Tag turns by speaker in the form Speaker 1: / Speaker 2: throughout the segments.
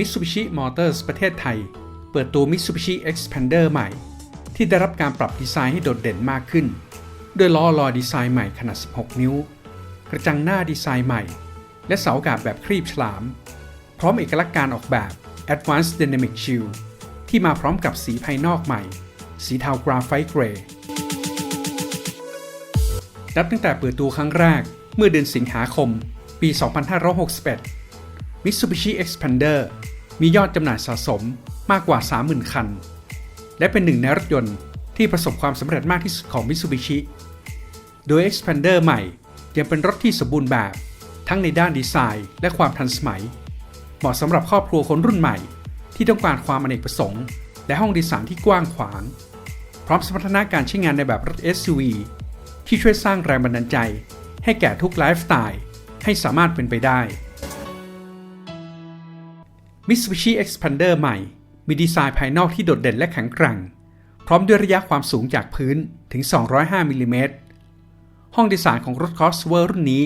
Speaker 1: Mitsubishi Motors ประเทศไทย เปิดตัว Mitsubishi Expander ใหม่ ที่ได้รับการปรับดีไซน์ให้โดดเด่นมากขึ้น ด้วยล้อลอยดีไซน์ใหม่ขนาด 16 นิ้ว กระจังหน้าดีไซน์ใหม่ และเสาอากาศแบบครีบฉลาม พร้อมเอกลักษณ์การออกแบบ Advanced Dynamic Shield ที่มาพร้อมกับสีภายนอกใหม่ สีเทากราไฟต์เกรย์นับตั้งแต่เปิดตัวครั้งแรกเมื่อเดือนสิงหาคม ปี 2561 Mitsubishi Expander มียอดจำหน่ายสะสมมากกว่า 30,000 คัน และเป็นหนึ่งในรถยนต์ที่ประสบความสำเร็จมากที่สุดของ Mitsubishi โดย Expander ใหม่ยังเป็นรถที่สมบูรณ์แบบ ทั้งในด้านดีไซน์และความทันสมัย เหมาะสำหรับครอบครัวคนรุ่นใหม่ ที่ต้องการความอเนกประสงค์ และห้องโดยสารที่กว้างขวาง พร้อมสมรรถนะการใช้งานในแบบรถ SUV ที่ช่วยสร้างแรงบันดาลใจ ให้แก่ทุกไลฟ์สไตล์ให้สามารถเป็นไปได้ Mitsubishi Expander ใหม่ มีดีไซน์ภายนอกที่โดดเด่นและแข็งแกร่ง พร้อมด้วยระยะความสูงจากพื้นถึง 205มิลลิเมตร ห้องโดยสารของรถ Crossover รุ่นนี้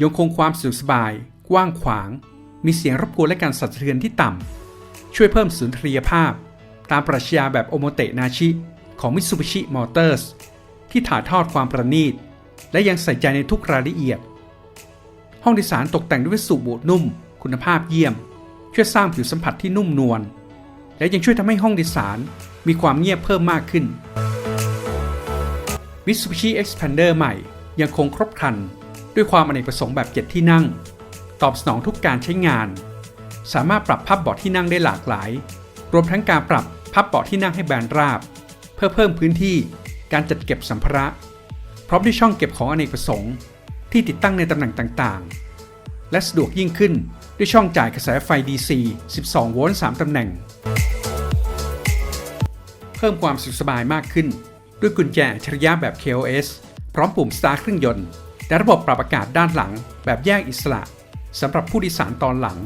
Speaker 1: ยังคงความสะดวกสบาย กว้างขวาง มีเสียงรบกวนและการสั่นสะเทือนที่ต่ำ ช่วยเพิ่มสุนทรียภาพ ตามปรัชญาแบบโอโมเตะนาชิของ Mitsubishi Motors ที่ถ่ายทอดความประณีต และยังใส่ใจในทุกรายละเอียด ห้องโดยสารตกแต่งด้วยวัสดุบูดนุ่ม คุณภาพเยี่ยม ช่วยสร้างผิวสัมผัสที่นุ่มนวลและยังช่วยทำให้ห้องดยสารมีความเงียบเพิ่มมากขึ้น Mitsubishi Expander ใหม่ยังคงครบครัน ด้วยความอเนกประสงค์แบบ 7 ที่นั่ง ตอบสนองทุกการใช้งาน สามารถปรับพับเบาะที่นั่งได้หลากหลาย รวมทั้งการปรับพับเบาะที่นั่งให้แบนราบ เพื่อเพิ่มพื้นที่การจัดเก็บสัมภาระ พร้อมด้วยช่องเก็บของอเนกประสงค์ที่ติดตั้งในตำแหน่งต่างๆ และสะดวกยิ่งขึ้น ด้วยช่องจ่ายกระแสไฟ DC 12 โวลต์ 3 ตำแหน่ง เพิ่มความสุขสบายมากขึ้น ด้วยกุญแจอัจฉริยะแบบ KOS พร้อมปุ่ม Start เครื่องยนต์ และระบบปรับอากาศด้านหลัง แบบแยกอิสระสำหรับผู้โดยสารตอนหลัง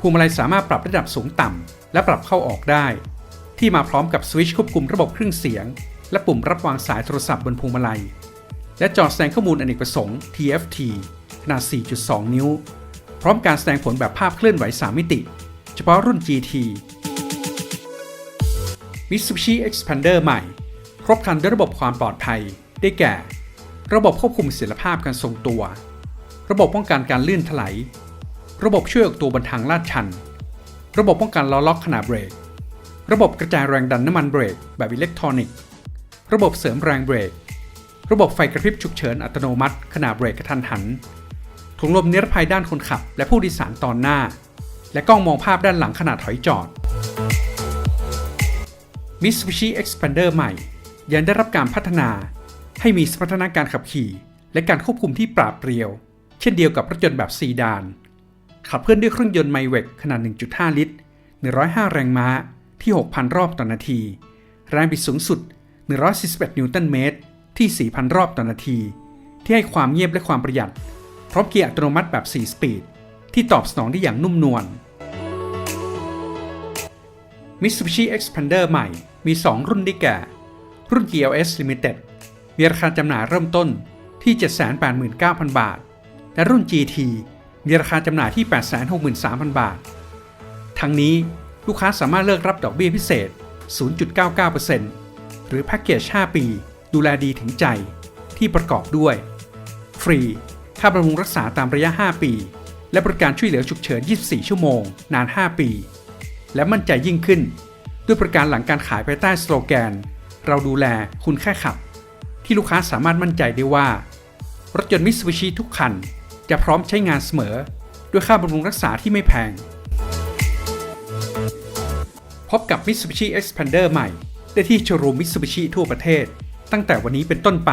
Speaker 1: พวงมาลัยสามารถปรับระดับสูงต่ำ และปรับเข้าออกได้ ที่มาพร้อมกับสวิตช์ควบคุมระบบเครื่องเสียง และปุ่มรับวางสายโทรศัพท์บนพวงมาลัย และจอแสดงข้อมูลอเนกประสงค์ TFT ขนาด 4.2 นิ้ว พร้อมการแสดงผลแบบภาพเคลื่อนไหว 3 มิติ เฉพาะรุ่น GT Mitsubishi Expander ใหม่ ครบครันด้วยระบบความปลอดภัย ได้แก่ ระบบควบคุมเสถียรภาพการทรงตัว ระบบป้องกันการลื่นถลายระบบช่วยออกตัวบนทางลาดชัน ระบบป้องกันล้อล็อกขณะเบรก ระบบกระจายแรงดันน้ำมันเบรกแบบอิเล็กทรอนิกส์ ระบบเสริมแรงเบรก ระบบไฟกระพริบฉุกเฉินอัตโนมัติขณะเบรกกระทันหัน ถุงลมนิรภัยด้านคนขับ และผู้โดยสารตอนหน้า และกล้องมองภาพด้านหลังขณะถอยจอด Mitsubishi Expander ใหม่ ยังได้รับการพัฒนา ให้มีสมรรถนะการขับขี่ และการควบคุมที่ปราบเปรียว เช่นเดียวกับรถยนต์แบบซีดาน ขับเคลื่อนด้วยเครื่องยนต์ไมเวกขนาด 1.5 ลิตร 105 แรงม้าที่ 6,000 รอบต่อนาที แรงบิดสูงสุด 141 นิวตันเมตร ที่ 4,000 รอบต่อนาที ที่ให้ความเงียบและความประหยัด ร้อมเกียร์อัตโนมัติแบบ 4 สปีด ที่ตอบสนองได้อย่างนุ่มนวล Mitsubishi Expander ใหม่มี 2 รุ่นได้แก่ รุ่น GLS Limited มีราคาจำหน่ายเริ่มต้นที่ 789,000 บาท และรุ่น GT มีราคาจำหน่ายที่ 863,000 บาท ทั้งนี้ลูกค้าสามารถเลือกรับดอกเบี้ยพิเศษ 0.99%หรือแพ็กเกจ 5 ปี ดูแลดีถึงใจที่ประกอบด้วย ฟรี ค่าบำรุงรักษาตามระยะ 5 ปี และบริการช่วยเหลือฉุกเฉิน 24 ชั่วโมง นาน 5 ปี และมั่นใจยิ่งขึ้น ด้วยประการหลังการขายภายใต้สโลแกน เราดูแลคุณแค่ขับ ที่ลูกค้าสามารถมั่นใจได้ว่า รถยนต์มิ t ซูบิชิทุกคัน จะพร้อมใช้งานเสมอ ด้วยค่าบำรุงรักษาที่ไม่แพง พบกับ Mitsubishi Expander ใหม่ ได้ที่โชว์รูม Mitsubishi ทั่วประเทศ ตั้งแต่วันนี้เป็นต้นไป